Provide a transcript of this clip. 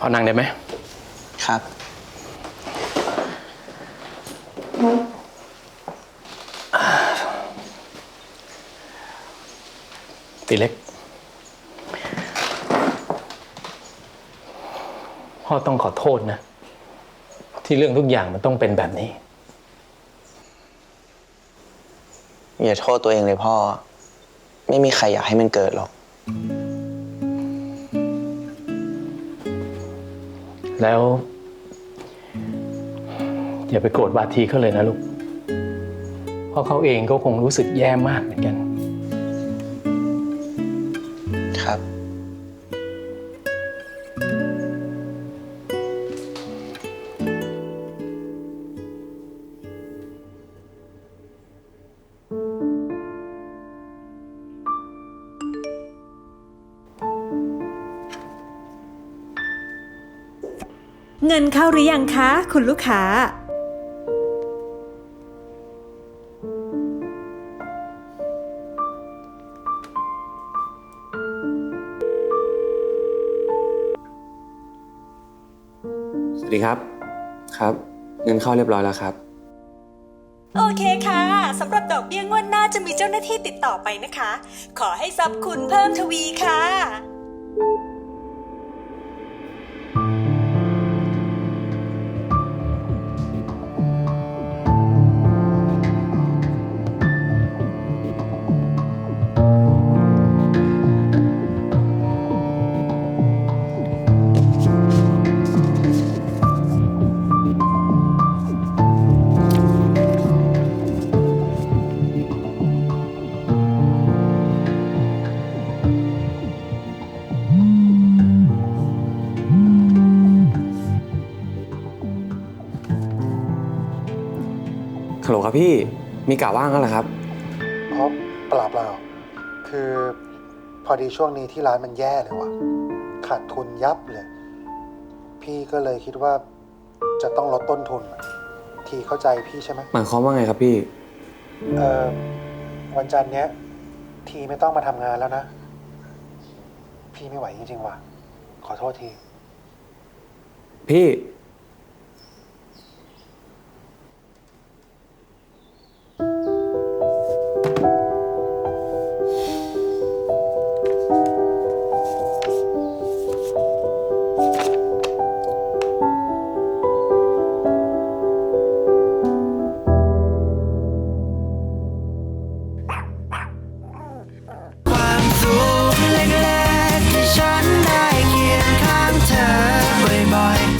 พอนั่งได้ไหม ครับ ตีเล็ก พ่อต้องขอโทษนะ ที่เรื่องทุกอย่างมันต้องเป็นแบบนี้ อย่าโทษตัวเองเลยพ่อ ไม่มีใครอยากให้มันเกิดหรอก แล้ว อย่าไปโกรธบาทีเขาเลยนะลูกเพราะเขาเองก็คงรู้สึกแย่มากเหมือนกัน เงินเข้าหรือยังคะ คุณลูกค้า สวัสดีครับ ครับ เงินเข้าเรียบร้อยแล้วครับ โอเคค่ะสำหรับดอกเบี้ยงวดหน้าจะมีเจ้าหน้าที่ติดต่อไปนะคะ ขอให้ทรัพย์คุณเพิ่มทวีค่ะ ฮัลโหลครับพี่ มีกะว่างกันเหรอครับ เพราะเปล่าเปล่าคือพอดีช่วงนี้ที่ร้านมันแย่เลยว่ะ ขาดทุนยับเลย พี่ก็เลยคิดว่าจะต้องลดต้นทุนอะทีเข้าใจพี่ใช่ไหมหมายความว่าไงครับพี่ เออวันจันทร์เนี้ย ทีไม่ต้องมาทำงานแล้วนะ พี่ไม่ไหวจริงๆว่ะ ขอโทษที พี่